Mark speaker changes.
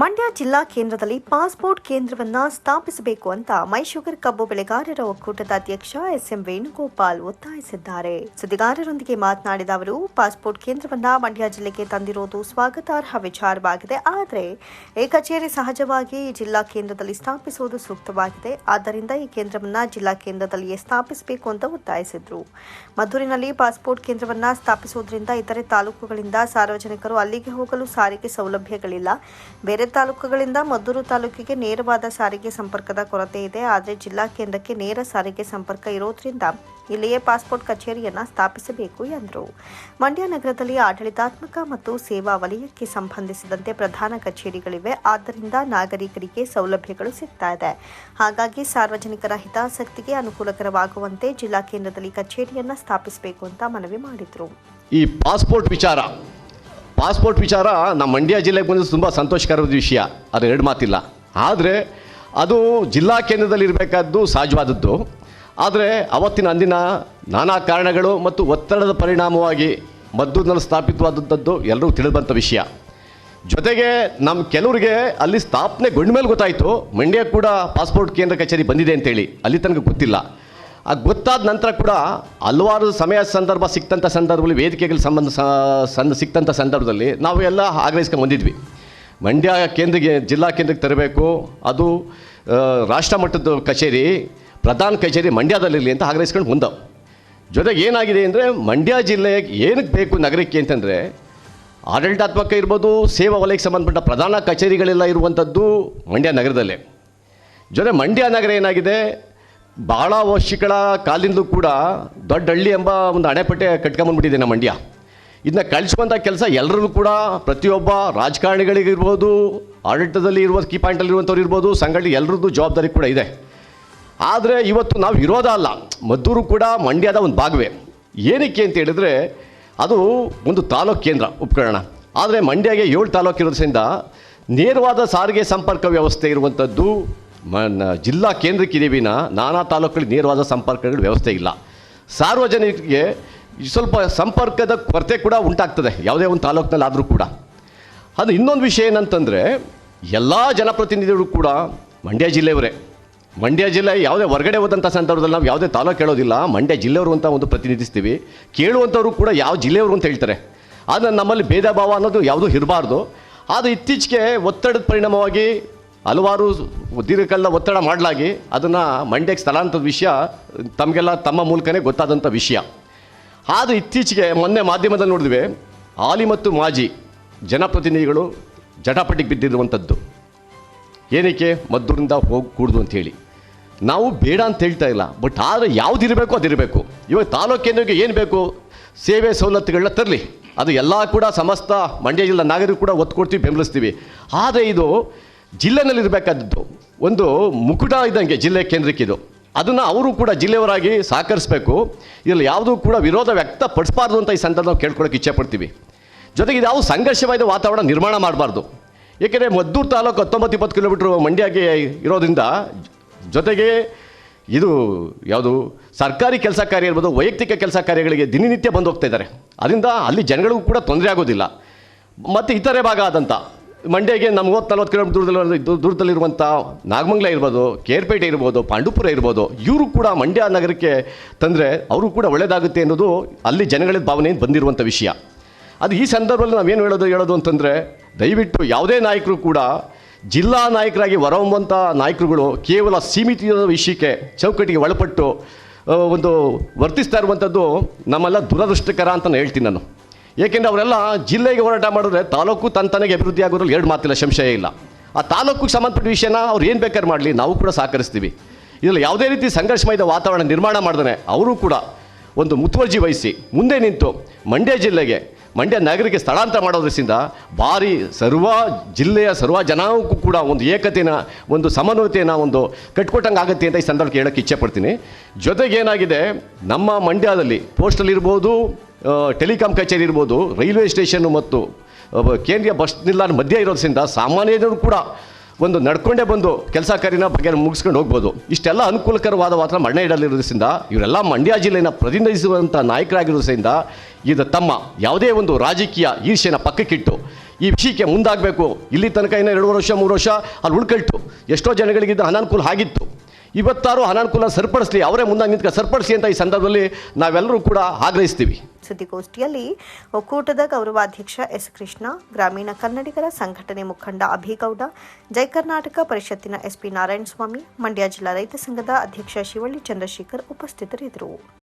Speaker 1: ಮಂಡ್ಯ ಜಿಲ್ಲಾ ಕೇಂದ್ರದಲ್ಲಿ ಪಾಸ್ಪೋರ್ಟ್ ಕೇಂದ್ರವನ್ನ ಸ್ಥಾಪಿಸಬೇಕು ಅಂತ ಮೈಶುಗರ್ ಕಬ್ಬು ಬೆಳೆಗಾರರ ಒಕ್ಕೂಟದ ಅಧ್ಯಕ್ಷ ಎಸ್ಎಂ ವೇಣುಗೋಪಾಲ್ ಒತ್ತಾಯಿಸಿದ್ದಾರೆ. ಸುದ್ದಿಗಾರರೊಂದಿಗೆ ಮಾತನಾಡಿದ ಅವರು, ಪಾಸ್ಪೋರ್ಟ್ ಕೇಂದ್ರವನ್ನ ಮಂಡ್ಯ ಜಿಲ್ಲೆಗೆ ತಂದಿರುವುದು ಸ್ವಾಗತಾರ್ಹ ವಿಚಾರವಾಗಿದೆ. ಆದರೆ ಈ ಕಚೇರಿ ಸಹಜವಾಗಿ ಜಿಲ್ಲಾ ಕೇಂದ್ರದಲ್ಲಿ ಸ್ಥಾಪಿಸುವುದು ಸೂಕ್ತವಾಗಿದೆ. ಆದ್ದರಿಂದ ಈ ಕೇಂದ್ರವನ್ನ ಜಿಲ್ಲಾ ಕೇಂದ್ರದಲ್ಲಿಯೇ ಸ್ಥಾಪಿಸಬೇಕು ಅಂತ ಒತ್ತಾಯಿಸಿದ್ರು. ಮದ್ದೂರಿನಲ್ಲಿ ಪಾಸ್ಪೋರ್ಟ್ ಕೇಂದ್ರವನ್ನ ಸ್ಥಾಪಿಸುವುದರಿಂದ ಇತರೆ ತಾಲೂಕುಗಳಿಂದ ಸಾರ್ವಜನಿಕರು ಅಲ್ಲಿಗೆ ಹೋಗಲು ಸಾರಿಗೆ ಸೌಲಭ್ಯಗಳಿಲ್ಲ. ಬೇರೆ ತಾಲೂಕುಗಳಿಂದ ಮದ್ದೂರು ತಾಲೂಕಿಗೆ ನೇರವಾದ ಸಾರಿಗೆ ಸಂಪರ್ಕದ ಕೊರತೆ ಇದೆ. ಆದರೆ ಜಿಲ್ಲಾ ಕೇಂದ್ರಕ್ಕೆ ನೇರ ಸಾರಿಗೆ ಸಂಪರ್ಕ ಇರೋದ್ರಿಂದ ಇಲ್ಲಿಯೇ ಪಾಸ್ಪೋರ್ಟ್ ಕಚೇರಿಯನ್ನು ಸ್ಥಾಪಿಸಬೇಕು ಎಂದರು. ಮಂಡ್ಯ ನಗರದಲ್ಲಿ ಆಡಳಿತಾತ್ಮಕ ಮತ್ತು ಸೇವಾ ವಲಯಕ್ಕೆ ಸಂಬಂಧಿಸಿದಂತೆ ಪ್ರಧಾನ ಕಚೇರಿಗಳಿವೆ. ಆದ್ದರಿಂದ ನಾಗರಿಕರಿಗೆ ಸೌಲಭ್ಯಗಳು ಸಿಗ್ತಾ ಇದೆ. ಹಾಗಾಗಿ ಸಾರ್ವಜನಿಕರ ಹಿತಾಸಕ್ತಿಗೆ ಅನುಕೂಲಕರವಾಗುವಂತೆ ಜಿಲ್ಲಾ ಕೇಂದ್ರದಲ್ಲಿ ಕಚೇರಿಯನ್ನು ಸ್ಥಾಪಿಸಬೇಕು ಅಂತ ಮನವಿ ಮಾಡಿದರು.
Speaker 2: ಈ ಪಾಸ್ಪೋರ್ಟ್ ವಿಚಾರ ಪಾಸ್ಪೋರ್ಟ್ ವಿಚಾರ ನಮ್ಮ ಮಂಡ್ಯ ಜಿಲ್ಲೆಗೆ ಬಂದಿದ್ದು ತುಂಬ ಸಂತೋಷಕರದ ವಿಷಯ. ಅದು ಎರಡು ಮಾತಿಲ್ಲ. ಆದರೆ ಅದು ಜಿಲ್ಲಾ ಕೇಂದ್ರದಲ್ಲಿ ಇರಬೇಕಾದ್ದು ಸಹಜವಾದದ್ದು. ಆದರೆ ಅವತ್ತಿನ ಅಂದಿನ ನಾನಾ ಕಾರಣಗಳು ಮತ್ತು ಒತ್ತಡದ ಪರಿಣಾಮವಾಗಿ ಮದ್ದೂರಿನಲ್ಲಿ ಸ್ಥಾಪಿತವಾದದ್ದು ಎಲ್ಲರಿಗೂ ತಿಳಿದಂಥ ವಿಷಯ. ಜೊತೆಗೆ ನಮ್ಮ ಕೆಲವರಿಗೆ ಅಲ್ಲಿ ಸ್ಥಾಪನೆಗೊಂಡ ಮೇಲೆ ಗೊತ್ತಾಯಿತು. ಮಂಡ್ಯ ಕೂಡ ಪಾಸ್ಪೋರ್ಟ್ ಕೇಂದ್ರ ಕಚೇರಿ ಬಂದಿದೆ ಅಂತೇಳಿ. ಅಲ್ಲಿ ತನಕ ಗೊತ್ತಿಲ್ಲ. ಆ ಗೊತ್ತಾದ ನಂತರ ಕೂಡ ಹಲವಾರು ಸಮಯ ಸಂದರ್ಭ ಸಿಕ್ತಂಥ ಸಂದರ್ಭದಲ್ಲಿ, ವೇದಿಕೆಗಳ ಸಂಬಂಧ ಸಂದ ಸಿಕ್ತಂಥ ಸಂದರ್ಭದಲ್ಲಿ ನಾವು ಎಲ್ಲ ಆಗ್ರಹಿಸ್ಕೊಂಡು ಬಂದಿದ್ವಿ. ಮಂಡ್ಯ ಕೇಂದ್ರಕ್ಕೆ, ಜಿಲ್ಲಾ ಕೇಂದ್ರಕ್ಕೆ ತರಬೇಕು. ಅದು ರಾಷ್ಟ್ರ ಮಟ್ಟದ ಕಚೇರಿ, ಪ್ರಧಾನ ಕಚೇರಿ ಮಂಡ್ಯದಲ್ಲಿರಲಿ ಅಂತ ಆಗ್ರಹಿಸ್ಕೊಂಡು ಬಂದವು. ಜೊತೆಗೆ ಏನಾಗಿದೆ ಅಂದರೆ, ಮಂಡ್ಯ ಜಿಲ್ಲೆಗೆ ಏನಕ್ಕೆ ಬೇಕು ನಗರಕ್ಕೆ ಅಂತಂದರೆ, ಆಡಳಿತಾತ್ಮಕ ಇರ್ಬೋದು, ಸೇವಾ ವಲಯಕ್ಕೆ ಸಂಬಂಧಪಟ್ಟ ಪ್ರಧಾನ ಕಚೇರಿಗಳೆಲ್ಲ ಇರುವಂಥದ್ದು ಮಂಡ್ಯ ನಗರದಲ್ಲೇ. ಜೊತೆ ಮಂಡ್ಯ ನಗರ ಏನಾಗಿದೆ ಭಾಳ ವರ್ಷಗಳ ಕಾಲಿಂದಲೂ ಕೂಡ ದೊಡ್ಡ ಹಳ್ಳಿ ಎಂಬ ಒಂದು ಅಣೆಪಟ್ಟೆ ಕಟ್ಕೊಂಬಂದ್ಬಿಟ್ಟಿದೆ ನಮ್ಮ ಮಂಡ್ಯ. ಇದನ್ನ ಕಳಿಸುವಂಥ ಕೆಲಸ ಎಲ್ಲರಿಗೂ ಕೂಡ ಪ್ರತಿಯೊಬ್ಬ ರಾಜಕಾರಣಿಗಳಿಗಿರ್ಬೋದು ಆಡಳಿತದಲ್ಲಿ ಇರುವ ಕೀ ಪಾಯಿಂಟಲ್ಲಿ ಇರುವಂಥವ್ರು ಇರ್ಬೋದು, ಸಂಘಟನೆ ಎಲ್ಲರದ್ದು ಜವಾಬ್ದಾರಿ ಕೂಡ ಇದೆ. ಆದರೆ ಇವತ್ತು ನಾವು ವಿರೋಧ ಅಲ್ಲ, ಮದ್ದೂರು ಕೂಡ ಮಂಡ್ಯದ ಒಂದು ಭಾಗವೇ. ಏನಕ್ಕೆ ಅಂತ ಹೇಳಿದ್ರೆ ಅದು ಒಂದು ತಾಲೂಕು ಕೇಂದ್ರ ಉಪಕರಣ. ಆದರೆ ಮಂಡ್ಯಗೆ ಏಳು ತಾಲೂಕು ಇರೋದ್ರಿಂದ ನೇರವಾದ ಸಾರಿಗೆ ಸಂಪರ್ಕ ವ್ಯವಸ್ಥೆ ಇರುವಂಥದ್ದು ಮನ್ ಜಿಲ್ಲಾ ಕೇಂದ್ರಕ್ಕಿದೆ ವಿನ ನಾನಾ ತಾಲೂಕುಗಳಿಗೆ ನೇರವಾದ ಸಂಪರ್ಕಗಳ ವ್ಯವಸ್ಥೆ ಇಲ್ಲ. ಸಾರ್ವಜನಿಕರಿಗೆ ಸ್ವಲ್ಪ ಸಂಪರ್ಕದ ಕೊರತೆ ಕೂಡ ಉಂಟಾಗ್ತದೆ, ಯಾವುದೇ ಒಂದು ತಾಲೂಕಿನಲ್ಲಿ ಆದರೂ ಕೂಡ. ಅದು ಇನ್ನೊಂದು ವಿಷಯ ಏನಂತಂದರೆ, ಎಲ್ಲ ಜನಪ್ರತಿನಿಧಿಗಳು ಕೂಡ ಮಂಡ್ಯ ಜಿಲ್ಲೆಯವರೇ. ಮಂಡ್ಯ ಜಿಲ್ಲೆ ಯಾವುದೇ ಹೊರಗಡೆ ಹೋದಂಥ ಸಂದರ್ಭದಲ್ಲಿ ನಾವು ಯಾವುದೇ ತಾಲೂಕು ಕೇಳೋದಿಲ್ಲ ಮಂಡ್ಯ ಜಿಲ್ಲೆಯವರು ಅಂತ ಒಂದು ಪ್ರತಿನಿಧಿಸ್ತೀವಿ. ಕೇಳುವಂಥವ್ರು ಕೂಡ ಯಾವ ಜಿಲ್ಲೆಯವರು ಅಂತ ಹೇಳ್ತಾರೆ. ಆದರೆ ನಮ್ಮಲ್ಲಿ ಭೇದ ಭಾವ ಅನ್ನೋದು ಯಾವುದೂ ಇರಬಾರ್ದು. ಆದರೆ ಇತ್ತೀಚೆಗೆ ಒತ್ತಡದ ಪರಿಣಾಮವಾಗಿ ಹಲವಾರು ದೀರ್ಘಕಾಲದ ಒತ್ತಡ ಮಾಡಲಾಗಿ ಅದನ್ನು ಮಂಡ್ಯಕ್ಕೆ ಸ್ಥಳಾಂತರದ ವಿಷಯ, ತಮಗೆಲ್ಲ ತಮ್ಮ ಮೂಲಕನೇ ಗೊತ್ತಾದಂಥ ವಿಷಯ. ಆದರೆ ಇತ್ತೀಚೆಗೆ ಮೊನ್ನೆ ಮಾಧ್ಯಮದಲ್ಲಿ ನೋಡಿದ್ವಿ, ಹಾಲಿ ಮತ್ತು ಮಾಜಿ ಜನಪ್ರತಿನಿಧಿಗಳು ಜಟಾಪಟಿಗೆ ಬಿದ್ದಿರುವಂಥದ್ದು ಏನಕ್ಕೆ? ಮದ್ದೂರಿಂದ ಹೋಗಿ ಕೂಡ್ದು ಅಂತೇಳಿ ನಾವು ಬೇಡ ಅಂತ ಹೇಳ್ತಾ ಇಲ್ಲ, ಬಟ್ ಆದರೆ ಯಾವುದಿರಬೇಕು ಅದಿರಬೇಕು ಇವಾಗ ತಾಲೂಕು ಕೇಂದ್ರಕ್ಕೆ ಏನು ಬೇಕು? ಸೇವೆ ಸವಲತ್ತುಗಳನ್ನ ತರಲಿ. ಅದು ಎಲ್ಲ ಕೂಡ ಸಮಸ್ತ ಮಂಡ್ಯ ಜಿಲ್ಲಾ ನಾಗರಿಕರು ಕೂಡ ಒತ್ತು ಕೊಡ್ತೀವಿ, ಬೆಂಬಲಿಸ್ತೀವಿ. ಆದರೆ ಇದು ಜಿಲ್ಲೆನಲ್ಲಿ ಇರಬೇಕಾದದ್ದು ಒಂದು ಮುಕುಟ ಇದ್ದಂಗೆ ಜಿಲ್ಲೆ ಕೇಂದ್ರಕ್ಕಿದು ಅದನ್ನು ಅವರು ಕೂಡ ಜಿಲ್ಲೆಯವರಾಗಿ ಸಹಕರಿಸಬೇಕು. ಇದರಲ್ಲಿ ಯಾವುದೂ ಕೂಡ ವಿರೋಧ ವ್ಯಕ್ತಪಡಿಸಬಾರ್ದು ಅಂತ ಈ ಸಂದರ್ಭ ನಾವು ಕೇಳ್ಕೊಳ್ಳೋಕೆ ಇಚ್ಛೆ ಪಡ್ತೀವಿ ಜೊತೆಗೆ ಇದು ಯಾವ ಸಂಘರ್ಷವಾದ ವಾತಾವರಣ ನಿರ್ಮಾಣ ಮಾಡಬಾರ್ದು. ಏಕೆಂದರೆ ಮದ್ದೂರು ತಾಲೂಕು ಹತ್ತೊಂಬತ್ತು ಇಪ್ಪತ್ತು ಕಿಲೋಮೀಟ್ರ್ ಮಂಡ್ಯಗೆ ಇರೋದ್ರಿಂದ ಜೊತೆಗೆ ಇದು ಯಾವುದು ಸರ್ಕಾರಿ ಕೆಲಸ ಕಾರ್ಯ ಇರ್ಬೋದು, ವೈಯಕ್ತಿಕ ಕೆಲಸ ಕಾರ್ಯಗಳಿಗೆ ದಿನನಿತ್ಯ ಬಂದು ಹೋಗ್ತಾ ಇದ್ದಾರೆ. ಅದರಿಂದ ಅಲ್ಲಿ ಜನಗಳಿಗೂ ಕೂಡ ತೊಂದರೆ ಆಗೋದಿಲ್ಲ. ಮತ್ತು ಇತರೆ ಭಾಗ ಆದಂಥ ಮಂಡ್ಯಗೆ ನಮ್ಗೆ ಮೂವತ್ತು ನಲ್ವತ್ತು ಕಿಲೋಮೀಟರ್ ದೂರದಲ್ಲಿ ದೂರದಲ್ಲಿರುವಂಥ ನಾಗಮಂಗಲ ಇರ್ಬೋದು, ಕೇರ್ಪೇಟೆ ಇರ್ಬೋದು, ಪಾಂಡುಪುರ ಇರ್ಬೋದು, ಇವರು ಕೂಡ ಮಂಡ್ಯ ನಗರಕ್ಕೆ ತಂದರೆ ಅವರು ಕೂಡ ಒಳ್ಳೆಯದಾಗುತ್ತೆ ಅನ್ನೋದು ಅಲ್ಲಿ ಜನಗಳ ಭಾವನೆಯಿಂದ ಬಂದಿರುವಂಥ ವಿಷಯ. ಅದು ಈ ಸಂದರ್ಭದಲ್ಲಿ ನಾವೇನು ಹೇಳೋದು ಹೇಳೋದು ಅಂತಂದರೆ, ದಯವಿಟ್ಟು ಯಾವುದೇ ನಾಯಕರು ಕೂಡ ಜಿಲ್ಲಾ ನಾಯಕರಾಗಿ ಹೊರಹೊಮ್ಮುವಂಥ ನಾಯಕರುಗಳು ಕೇವಲ ಸೀಮಿತ ವಿಷಯಕ್ಕೆ ಚೌಕಟ್ಟಿಗೆ ಒಳಪಟ್ಟು ಒಂದು ವರ್ತಿಸ್ತಾ ಇರುವಂಥದ್ದು ನಮ್ಮೆಲ್ಲ ದುರದೃಷ್ಟಕರ ಅಂತ ಹೇಳ್ತೀನಿ ನಾನು. ಏಕೆಂದರೆ ಅವರೆಲ್ಲ ಜಿಲ್ಲೆಗೆ ಹೋರಾಟ ಮಾಡಿದ್ರೆ ತಾಲೂಕು ತನ್ನ ತನಗೆ ಅಭಿವೃದ್ಧಿ ಆಗೋದ್ರಲ್ಲಿ ಎರಡು ಮಾತಿಲ್ಲ ಸಂಶಯ ಇಲ್ಲ. ಆ ತಾಲೂಕಿಗೆ ಸಂಬಂಧಪಟ್ಟ ವಿಷಯನ ಅವ್ರು ಏನು ಬೇಕಾದ್ರೆ ಮಾಡಲಿ, ನಾವು ಕೂಡ ಸಹಕರಿಸ್ತೀವಿ. ಇದರಲ್ಲಿ ಯಾವುದೇ ರೀತಿ ಸಂಘರ್ಷಮಯದ ವಾತಾವರಣ ನಿರ್ಮಾಣ ಮಾಡಿದ್ರೆ ಅವರು ಕೂಡ ಒಂದು ಮುತುವರ್ಜಿ ವಹಿಸಿ ಮುಂದೆ ನಿಂತು ಮಂಡ್ಯ ಜಿಲ್ಲೆಗೆ, ಮಂಡ್ಯ ನಗರಕ್ಕೆ ಸ್ಥಳಾಂತರ ಮಾಡೋದ್ರಿಂದ ಭಾರಿ ಸರ್ವ ಜಿಲ್ಲೆಯ ಸರ್ವ ಜನಾಂಗಕ್ಕೂ ಕೂಡ ಒಂದು ಏಕತೆನ, ಒಂದು ಸಮನ್ವಯತೆಯನ್ನು ಒಂದು ಕಟ್ಕೊಟ್ಟಂಗೆ ಆಗುತ್ತೆ ಅಂತ ಈ ಸಂದರ್ಭಕ್ಕೆ ಹೇಳೋಕ್ಕೆ ಇಚ್ಛೆ ಪಡ್ತೀನಿ. ಜೊತೆಗೆ ಏನಾಗಿದೆ, ನಮ್ಮ ಮಂಡ್ಯದಲ್ಲಿ ಪೋಸ್ಟಲ್ಲಿರ್ಬೋದು ಟೆಲಿಕಾಂ ಕಚೇರಿ ಇರ್ಬೋದು, ರೈಲ್ವೆ ಸ್ಟೇಷನ್ನು ಮತ್ತು ಕೇಂದ್ರೀಯ ಬಸ್ ನಿಲ್ದಾಣ ಮಧ್ಯೆ ಇರೋದ್ರಿಂದ ಸಾಮಾನ್ಯ ಜನರು ಕೂಡ ಒಂದು ನಡ್ಕೊಂಡೇ ಬಂದು ಕೆಲಸ ಕಾರ್ಯನ ಬಗ್ಗೆ ಮುಗಿಸ್ಕೊಂಡು ಹೋಗ್ಬೋದು. ಇಷ್ಟೆಲ್ಲ ಅನುಕೂಲಕರವಾದ ವಾತಾವರಣ ಮಂಡ್ಯ ಇಡಲಿರೋದ್ರಿಂದ ಇವರೆಲ್ಲ ಮಂಡ್ಯ ಜಿಲ್ಲೆಯನ್ನು ಪ್ರತಿನಿಧಿಸುವಂಥ ನಾಯಕರಾಗಿರೋದ್ರಿಂದ ಇದು ತಮ್ಮ ಯಾವುದೇ ಒಂದು ರಾಜಕೀಯ ಈರ್ಷ್ಯನ ಪಕ್ಕಕ್ಕಿಟ್ಟು, ಈ ವಿಷಯಕ್ಕೆ ಮುಂದಾಗಬೇಕು. ಇಲ್ಲಿ ತನಕ ಇನ್ನೂ ಎರಡು ವರ್ಷ, ಮೂರು ವರ್ಷ ಅಲ್ಲಿ ಉಳ್ಕೊಳ್ತು. ಎಷ್ಟೋ ಜನಗಳಿಗಿದ್ದ ಅನಾನುಕೂಲ ಆಗಿತ್ತು. ಇವತ್ತಾರು ಅನಾನುಕೂಲ ಸರಿಪಡಿಸ್ಲಿ, ಅವರೇ ಮುಂದೆ ನಿಂತ ಸರಿಪಡಿಸಿ ಅಂತ ಈ ಸಂದರ್ಭದಲ್ಲಿ ನಾವೆಲ್ಲರೂ ಕೂಡ ಆಗ್ರಹಿಸ್ತೀವಿ.
Speaker 1: ಸುದ್ದಿಗೋಷ್ಠಿಯಲ್ಲಿ ಒಕ್ಕೂಟದ ಗೌರವಾಧ್ಯಕ್ಷ ಎಸ್ ಕೃಷ್ಣ, ಗ್ರಾಮೀಣ ಕನ್ನಡಿಗರ ಸಂಘಟನೆ ಮುಖಂಡ ಅಭಿಗೌಡ, ಜೈ ಕರ್ನಾಟಕ ಪರಿಷತ್ತಿನ ಎಸ್ಪಿ ನಾರಾಯಣಸ್ವಾಮಿ, ಮಂಡ್ಯ ಜಿಲ್ಲಾ ರೈತ ಸಂಘದ ಅಧ್ಯಕ್ಷ ಶಿವಳ್ಳಿ ಚಂದ್ರಶೇಖರ್ ಉಪಸ್ಥಿತರಿದ್ದರು.